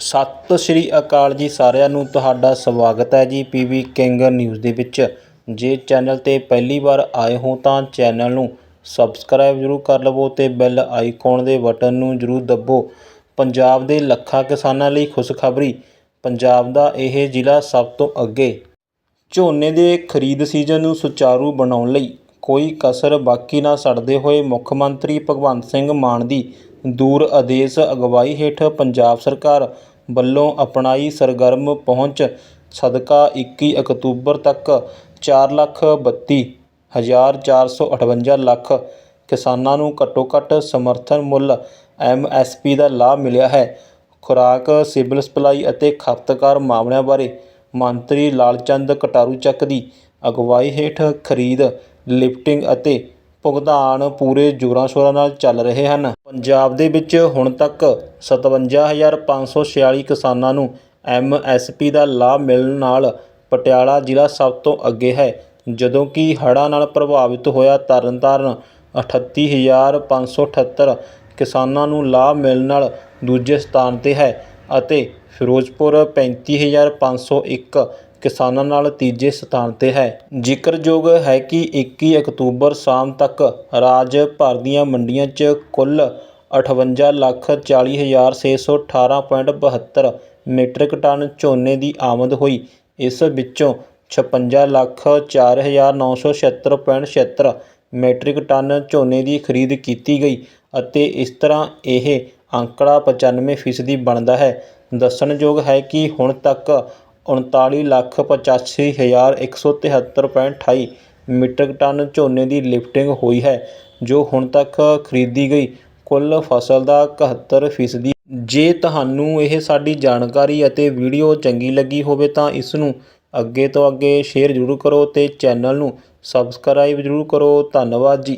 ਸਤਿ ਸ਼੍ਰੀ ਅਕਾਲ ਜੀ ਸਾਰਿਆਂ ਨੂੰ ਤੁਹਾਡਾ ਸਵਾਗਤ ਹੈ ਜੀ ਪੀਵੀ ਕਿੰਗ ਨਿਊਜ਼ ਦੇ ਵਿੱਚ। ਜੇ ਚੈਨਲ ਤੇ ਪਹਿਲੀ ਵਾਰ ਆਏ ਹੋ ਤਾਂ ਚੈਨਲ ਨੂੰ ਸਬਸਕ੍ਰਾਈਬ ਜ਼ਰੂਰ ਕਰ ਲਵੋ ਤੇ ਬੈਲ ਆਈਕਨ ਦੇ ਬਟਨ ਨੂੰ ਜ਼ਰੂਰ ਦੱਬੋ। ਪੰਜਾਬ ਦੇ ਲੱਖਾਂ ਕਿਸਾਨਾਂ ਲਈ ਖੁਸ਼ਖਬਰੀ, ਪੰਜਾਬ ਦਾ ਇਹ ਜ਼ਿਲ੍ਹਾ ਸਭ ਤੋਂ ਅੱਗੇ। ਝੋਨੇ ਦੇ ਖਰੀਦ ਸੀਜ਼ਨ ਨੂੰ ਸੁਚਾਰੂ ਬਣਾਉਣ ਲਈ ਕੋਈ ਕਸਰ ਬਾਕੀ ਨਾ ਛੱਡਦੇ ਹੋਏ ਮੁੱਖ ਮੰਤਰੀ ਭਗਵੰਤ ਸਿੰਘ ਮਾਨ ਦੀ ਦੂਰ ਆਦੇਸ਼ ਅਗਵਾਈ ਹੇਠ ਪੰਜਾਬ ਸਰਕਾਰ ਵੱਲੋਂ ਅਪਣਾਈ ਸਰਗਰਮ ਪਹੁੰਚ ਸਦਕਾ 21 ਅਕਤੂਬਰ ਤੱਕ ਚਾਰ ਲੱਖ ਬੱਤੀ ਹਜ਼ਾਰ ਚਾਰ ਸੌ ਅਠਵੰਜਾ ਲੱਖ ਕਿਸਾਨਾਂ ਨੂੰ ਘੱਟੋ ਘੱਟ ਸਮਰਥਨ ਮੁੱਲ ਐਮਐਸਪੀ ਦਾ ਲਾਭ ਮਿਲਿਆ ਹੈ। ਖੁਰਾਕ, ਸਿਵਲ ਸਪਲਾਈ ਅਤੇ ਖਪਤਕਾਰ ਮਾਮਲਿਆਂ ਬਾਰੇ ਮੰਤਰੀ ਲਾਲਚੰਦ ਕਟਾਰੂ ਚੱਕ ਦੀ ਅਗਵਾਈ ਹੇਠ ਖਰੀਦ, ਲਿਫਟਿੰਗ ਅਤੇ ਭੁਗਤਾਨ ਪੂਰੇ ਜ਼ੋਰਾਂ ਸ਼ੋਰਾਂ ਨਾਲ ਚੱਲ ਰਹੇ ਹਨ। ਪੰਜਾਬ ਦੇ ਵਿੱਚ ਹੁਣ ਤੱਕ 57546 ਕਿਸਾਨਾਂ ਨੂੰ ਐਮਐਸਪੀ ਦਾ ਲਾਭ ਮਿਲਣ ਨਾਲ ਪਟਿਆਲਾ ਜ਼ਿਲ੍ਹਾ ਸਭ ਤੋਂ ਅੱਗੇ ਹੈ, ਜਦੋਂ ਕਿ ਹੜ੍ਹਾਂ ਨਾਲ ਪ੍ਰਭਾਵਿਤ ਹੋਇਆ ਤਰਨਤਾਰਨ 38578 ਕਿਸਾਨਾਂ ਨੂੰ ਲਾਭ ਮਿਲਣ ਨਾਲ ਦੂਜੇ ਸਥਾਨ ਤੇ ਹੈ। ਅਤੇ ਫਿਰੋਜ਼ਪੁਰ 35501 ਕਿਸਾਨਾਂ ਨਾਲ ਤੀਜੇ ਸਥਾਨ ਤੇ ਹੈ। ਜ਼ਿਕਰਯੋਗ ਹੈ ਕਿ 21 ਅਕਤੂਬਰ ਸ਼ਾਮ ਤੱਕ ਰਾਜ ਭਰ ਦੀਆਂ ਮੰਡੀਆਂ 'ਚ ਕੁੱਲ 58 ਲੱਖ 40 ਹਜ਼ਾਰ ਛੇ ਸੌ ਅਠਾਰਾਂ ਪੁਆਇੰਟ ਬਹੱਤਰ ਮੀਟ੍ਰਿਕ ਟਨ ਝੋਨੇ ਦੀ ਆਮਦ ਹੋਈ। ਇਸ ਵਿੱਚੋਂ 56 ਲੱਖ ਚਾਰ ਹਜ਼ਾਰ ਨੌ ਸੌ ਛਿਹੱਤਰ ਪੁਆਇੰਟ ਛਿਹੱਤਰ ਮੀਟ੍ਰਿਕ ਟਨ ਝੋਨੇ ਦੀ ਖਰੀਦ ਕੀਤੀ ਗਈ ਅਤੇ ਇਸ ਤਰ੍ਹਾਂ ਇਹ ਅੰਕੜਾ 95 ਫੀਸਦੀ ਬਣਦਾ ਹੈ। ਦੱਸਣਯੋਗ ਹੈ ਕਿ ਹੁਣ ਤੱਕ ਉਨਤਾਲੀ ਲੱਖ ਪਚਾਸੀ ਹਜ਼ਾਰ ਇੱਕ ਸੌ ਤਿਹੱਤਰ ਪੁਆਇੰਟ ਅਠਾਈ ਮੀਟ੍ਰਿਕ ਟਨ ਝੋਨੇ ਦੀ ਲਿਫਟਿੰਗ ਹੋਈ ਹੈ, ਜੋ ਹੁਣ ਤੱਕ ਖਰੀਦੀ ਗਈ ਕੁੱਲ ਫਸਲ ਦਾ ਇਕਹੱਤਰ ਫੀਸਦੀ। ਜੇ ਤੁਹਾਨੂੰ ਇਹ ਸਾਡੀ ਜਾਣਕਾਰੀ ਅਤੇ ਵੀਡੀਓ ਚੰਗੀ ਲੱਗੀ ਹੋਵੇ ਤਾਂ ਇਸ ਨੂੰ ਅੱਗੇ ਤੋਂ ਅੱਗੇ ਸ਼ੇਅਰ ਜ਼ਰੂਰ ਕਰੋ ਅਤੇ ਚੈਨਲ ਨੂੰ ਸਬਸਕ੍ਰਾਈਬ ਜ਼ਰੂਰ ਕਰੋ। ਧੰਨਵਾਦ ਜੀ।